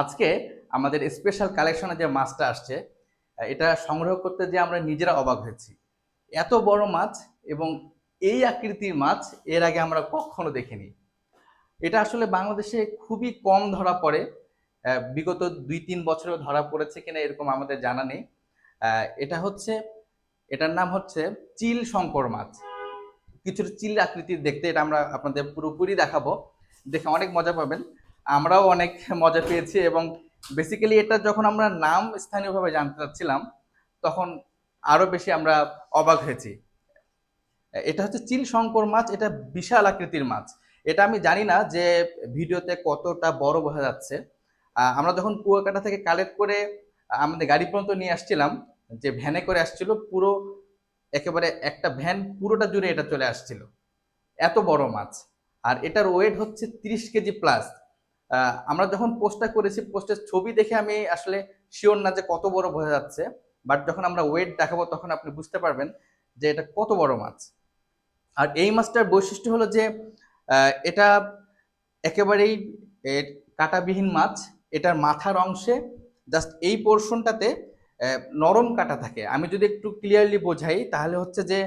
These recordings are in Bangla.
আজকে আমাদের স্পেশাল কালেকশনে যে মাছটা আসছে, এটা সংগ্রহ করতে যে আমরা নিজেরা অবাক হয়েছি। এত বড় মাছ এবং এই আকৃতির মাছ এর আগে আমরা কখনো দেখিনি। এটা আসলে বাংলাদেশে খুবই কম ধরা পড়ে। বিগত দুই তিন বছরেও ধরা পড়েছে কিনা এরকম আমাদের জানা নেই। এটা হচ্ছে, এটার নাম হচ্ছে চিল শঙ্কর মাছ। কিছুটা চিল আকৃতির দেখতে এটা আমরা আপনাদের পুরোপুরি দেখাবো। দেখে অনেক মজা পাবেন। আমরাও অনেক মজা পেয়েছি এবং বেসিক্যালি এটা যখন আমরা নাম স্থানীয়ভাবে জানতে চাচ্ছিলাম, তখন আরও বেশি আমরা অবাক হয়েছি। এটা হচ্ছে চিল শঙ্কর মাছ, এটা বিশাল আকৃতির মাছ। এটা আমি জানি না যে ভিডিওতে কতটা বড় বোঝা যাচ্ছে। আমরা যখন কুয়াকাটা থেকে কালেক্ট করে আমাদের গাড়ি পর্যন্ত নিয়ে আসছিলাম, যে ভ্যানে করে আসছিল, পুরো একেবারে একটা ভ্যান পুরোটা জুড়ে এটা চলে আসছিল। এত বড় মাছ। আর এটার ওয়েট হচ্ছে তিরিশ কেজি প্লাস আমরা যখন পোস্টটা করেছি পোস্টের ছবি দেখে আমি আসলে শিওর না যে কত বড় বোঝা যাচ্ছে বাট যখন আমরা ওয়েট দেখাবো তখন আপনি বুঝতে পারবেন যে এটা কত বড় মাছ। আর এই মাছটার বৈশিষ্ট্য হলো যে এটা একেবারেই কাঁটাবিহীন মাছ, এটার মাথার অংশে জাস্ট এই পোর্শনটাতে নরম কাটা থাকে। আমি যদি একটু ক্লিয়ারলি বোঝাই, তাহলে হচ্ছে যে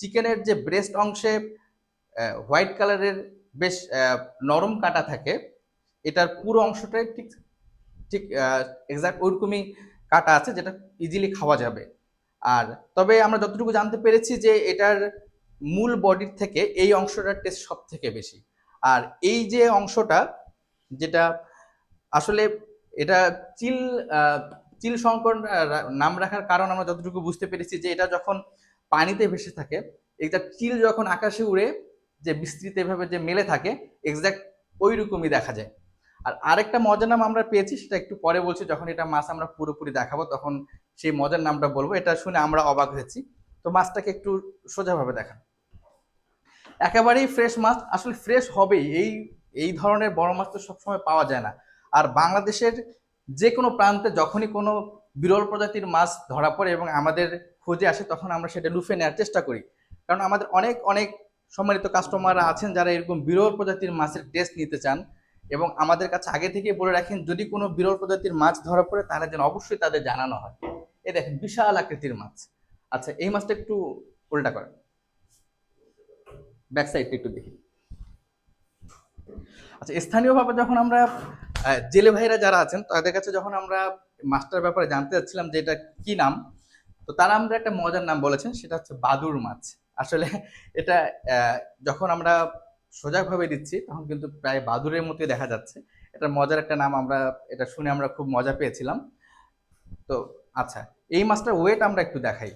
চিকেনের যে ব্রেস্ট অংশে হোয়াইট কালারের বেশ নরম কাটা থাকে এটার পুরো অংশটাই ঠিক ঠিক এক্সাক্ট ওইরকমই কাটা আছে যেটা ইজিলি খাওয়া যাবে। আর তবে আমরা যতটুকু জানতে পেরেছি যে এটার মূল বডির থেকে এই অংশটার টেস্ট সব থেকে বেশি। আর এই যে অংশটা, যেটা আসলে এটা চিল চিল রা- নাম রাখার কারণ আমরা যতটুকু বুঝতে পেরেছি যে এটা যখন পানিতে ভেসে থাকে এটা চিল যখন আকাশে উড়ে যে বিস্তৃত এভাবে যে মেলে থাকে এক্সাক্ট ওই রকমই দেখা যায়। আর আরেকটা মজার নাম আমরা পেয়েছি, সেটা একটু পরে বলছি, যখন এটা মাছ আমরা পুরোপুরি দেখাবো, তখন সেই মজার নামটা বলব। এটা শুনে আমরা অবাক হয়েছি। তো মাছটাকে একটু সোজাভাবে দেখান। একেবারেই ফ্রেশ মাছ, আসলে ফ্রেশ হবেই। এই এই ধরনের বড় মাছ তো সবসময় পাওয়া যায় না। আর বাংলাদেশের যে কোনো প্রান্তে যখনই কোনো বিরল প্রজাতির মাছ ধরা পড়ে এবং আমাদের খোঁজে আসে, তখন আমরা সেটা লুফে নেওয়ার চেষ্টা করি। কারণ আমাদের অনেক অনেক সম্মানিত কাস্টমাররা আছেন যারা এরকম বিরল প্রজাতির মাছের টেস্ট নিতে চান। এবং আমাদের কাছে আগে থেকে বলে রাখেন, যদি কোনো বিরল প্রজাতির মাছ ধরা পড়ে, তাহলে যেন অবশ্যই তাদের জানানো হয়। এই দেখেন, বিশাল আকৃতির মাছ। আচ্ছা এই মাছটা একটু উল্টা করেন। ব্যাক সাইডটা একটু দেখি। আচ্ছা স্থানীয়ভাবে যখন আমরা জেলে ভাইরা যারা আছেন, তাদের কাছে যখন আমরা মাছটার ব্যাপারে জানতে চাচ্ছিলাম যে এটা কি নাম, তো তারা আমরা একটা মজার নাম বলেছেন, সেটা হচ্ছে বাদুর মাছ। আসলে এটা যখন আমরা সোজাভাবে দিচ্ছি, তখন কিন্তু প্রায় বাদুরের মতোই দেখা যাচ্ছে। এটা মজার একটা নাম আমরা, এটা শুনে আমরা খুব মজা পেয়েছিলাম। তো আচ্ছা এই মাছটার ওয়েট আমরা একটু দেখাই।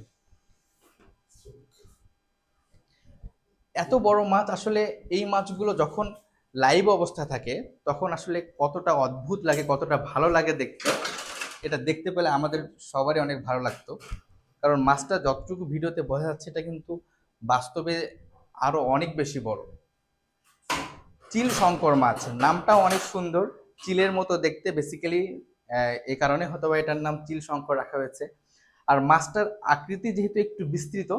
এত বড় মাছ, আসলে এই মাছগুলো যখন লাইভ অবস্থা থাকে, তখন আসলে কতটা অদ্ভুত লাগে, কতটা ভালো লাগে দেখতে। এটা দেখতে পেলে আমাদের সবারই অনেক ভালো লাগতো। কারণ মাছটা যতটুকু ভিডিওতে বোঝা যাচ্ছে, এটা কিন্তু বাস্তবে আরও অনেক বেশি বড়। চিল শঙ্কর মাছ। নামটাও অনেক সুন্দর। চিলের মতো দেখতে বেসিক্যালি এ কারণে হয়তো বা এটার নাম চিল শঙ্কর রাখা হয়েছে। আর মাছটার আকৃতি যেহেতু একটু বিস্তৃত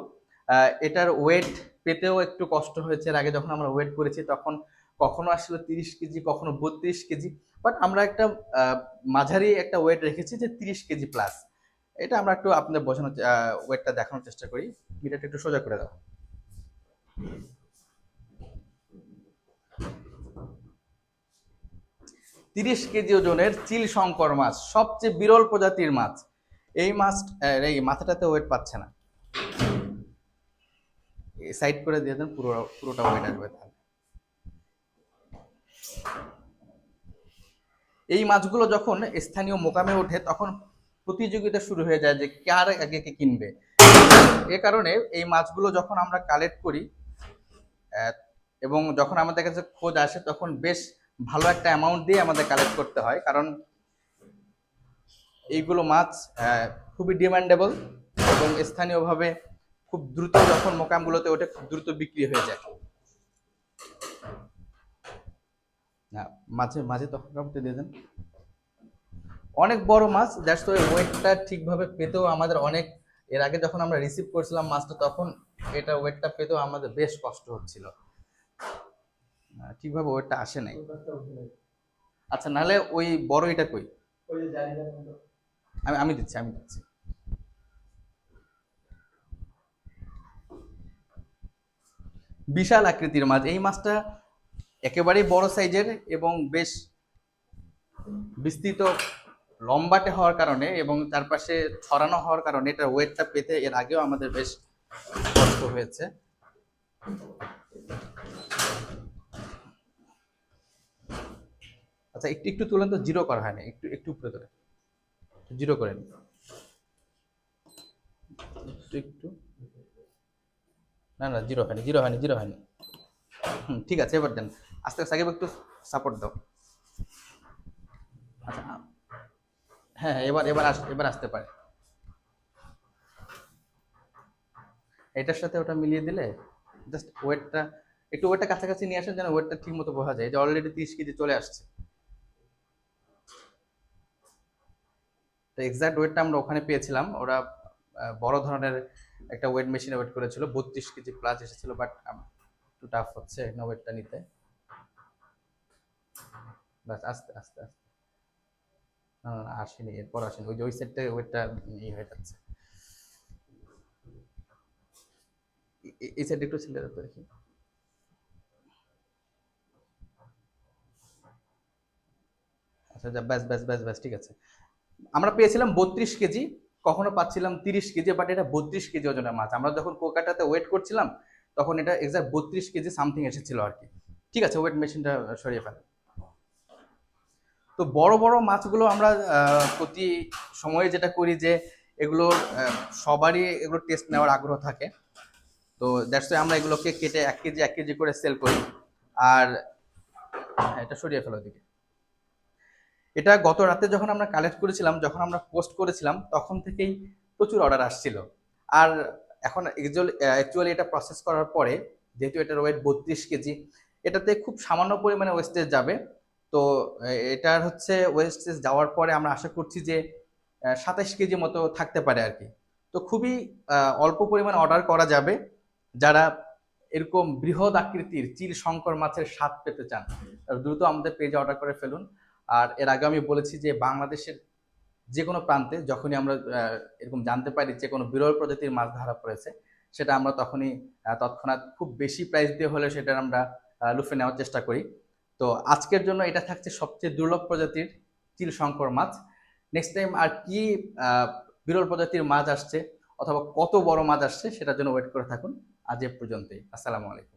এটার ওয়েট পেতেও একটু কষ্ট হয়েছে। এর আগে যখন আমরা ওয়েট করেছি, তখন কখনো আসলে তিরিশ কেজি, কখনো বত্রিশ কেজি। বাট আমরা একটা মাঝারি একটা ওয়েট রেখেছি যে তিরিশ কেজি প্লাস এটা আমরা একটু আপনাদের বোঝানোর ওয়েটটা দেখানোর চেষ্টা করি। ভিডিওটা একটু সোজা করে দাও। তিরিশ কেজি ওজনের চিল শঙ্কর মাছ, সবচেয়ে বিরল প্রজাতির মাছ। এই মাছ এই মাথাটাতে ওয়েট পাচ্ছে না। সাইড করে দিয়ে দেন পুরো পুরোটা ওয়েট আসবে তাহলে। এই মাছগুলো যখন স্থানীয় মোকামে ওঠে, তখন প্রতিযোগিতা শুরু হয়ে যায় যে কার আগে কে কিনবে। এ কারণে এই মাছগুলো যখন আমরা কালেক্ট করি এবং যখন আমাদের কাছে খোঁজ আসে, তখন বেশ ভালো একটা অ্যামাউন্ট দিয়ে আমাদের কালেক্ট করতে হয়। কারণ এইগুলো মাছ খুবই ডিমান্ডেবল এবং স্থানীয়ভাবে খুব দ্রুত যখন মোকামগুলোতে ওঠে, খুব দ্রুত বিক্রি হয়ে যায়। না মাঝে মাঝে তখন কামতে দিয়ে দেন। অনেক বড় মাছ দ্যাটস ওই ওয়েটটা ঠিকভাবে পেতেও আমাদের অনেক, এর আগে যখন আমরা রিসিভ করছিলাম মাছটা, তখন এটা ওয়েটটা পেতেও আমাদের বেশ কষ্ট হচ্ছিল। ঠিকভাবে ওয়েটটা আসে নাই। আচ্ছা নাহলে ওই বড় এটা কই? আমি আমি দিচ্ছি আমি দিচ্ছি। বিশাল আকৃতির মাছ। এই মাছটা একেবারেই বড় সাইজের এবং বেশ বিস্তৃত লম্বাটে হওয়ার কারণে এবং চারপাশে ছড়ানো হওয়ার কারণে এটা ওয়েটটা পেতে এর আগেও আমাদের বেশ কষ্ট হয়েছে। আচ্ছা একটু একটু তুলেন তো জিরো করা হয়নি। একটু একটু উপরে তোলে জিরো করে নিন। একটু একটু। না না জিরো হয়নি জিরো হয়নি জিরো হয়নি। হুম, ঠিক আছে, এবার দেন। আস্তে আস্তে একটু সাপোর্ট দাও। আচ্ছা হ্যাঁ এবার এবার আস, এবার আসতে পারে। এটার সাথে ওটা মিলিয়ে দিলে জাস্ট ওয়েটটা একটু ওয়েটটা কাছাকাছি নিয়ে আসেন যেন ওয়েটটা ঠিক মতো বোঝা যায়। যে অলরেডি তিরিশ কেজি চলে আসছে। তো এক্সাক্ট ওয়েটটা আমরা ওখানে পেয়েছিলাম। ওরা বড় ধরনের একটা ওয়েট মেশিনে ওয়েট করেছিল। বত্রিশ কেজি প্লাস এসেছিল বাট একটু টাফ হচ্ছে এখানে ওয়েটটা নিতে। বাস আস্তে আস্তে আস্তে। না না, আসেনি এরপর আসেনি। ওই যে ওই সেটটা ওয়েটটা ইয়ে হয়ে যাচ্ছে। এই সাইড একটু ছেলে তো দেখি। আচ্ছা যা ব্যাস ব্যাস ব্যাস ব্যাস ঠিক আছে। আমরা পেয়েছিলাম বত্রিশ কেজি কখনো পাচ্ছিলাম তিরিশ কেজি বাট এটা বত্রিশ কেজি ওজনের মাছ। আমরা যখন কোকাটাতে ওয়েট করছিলাম তখন এটা এক্সাক্ট বত্রিশ কেজি সামথিং এসেছিল আর কি। ঠিক আছে ওয়েট মেশিনটা সরিয়ে ফেলেন তো বড় বড় মাছগুলো আমরা প্রতি সময়ে যেটা করি যে এগুলোর আহ, সবারই এগুলো টেস্ট নেওয়ার আগ্রহ থাকে। তো দ্যাটস আমরা এগুলোকে কেটে এক কেজি এক কেজি করে সেল করি। আর হ্যাঁ, এটা সরিয়ে ফেলো দিকে এটা গত রাতে যখন আমরা কালেক্ট করেছিলাম, যখন আমরা পোস্ট করেছিলাম, তখন থেকেই প্রচুর অর্ডার আসছিল। আর এখন অ্যাকচুয়ালি এটা প্রসেস করার পরে, যেহেতু এটার ওয়েট বত্রিশ কেজি, এটাতে খুব সামান্য পরিমাণে ওয়েস্টেজ যাবে। তো এটার হচ্ছে ওয়েস্টেজ যাওয়ার পরে আমরা আশা করছি যে সাতাশ কেজি মতো থাকতে পারে আর কি। তো খুবই অল্প পরিমাণ অর্ডার করা যাবে। যারা এরকম বৃহৎ আকৃতির চিল শঙ্কর মাছের স্বাদ পেতে চান দ্রুত আমাদের পেজে অর্ডার করে ফেলুন। আর এর আগে আমি বলেছি যে বাংলাদেশের যে কোনো প্রান্তে যখনই আমরা এরকম জানতে পারি যে কোনো বিরল প্রজাতির মাছ ধরা পড়েছে, সেটা আমরা তখনই তৎক্ষণাৎ খুব বেশি প্রাইস দিয়ে হলে সেটা আমরা লুফে নেওয়ার চেষ্টা করি। তো আজকের জন্য এটা থাকছে সবচেয়ে দুর্লভ প্রজাতির চিল শঙ্কর মাছ। নেক্সট টাইম আর কি বিরল প্রজাতির মাছ আসছে অথবা কত বড় মাছ আসছে সেটার জন্য ওয়েট করে থাকুন। আজ এ পর্যন্তই। আসসালামু আলাইকুম।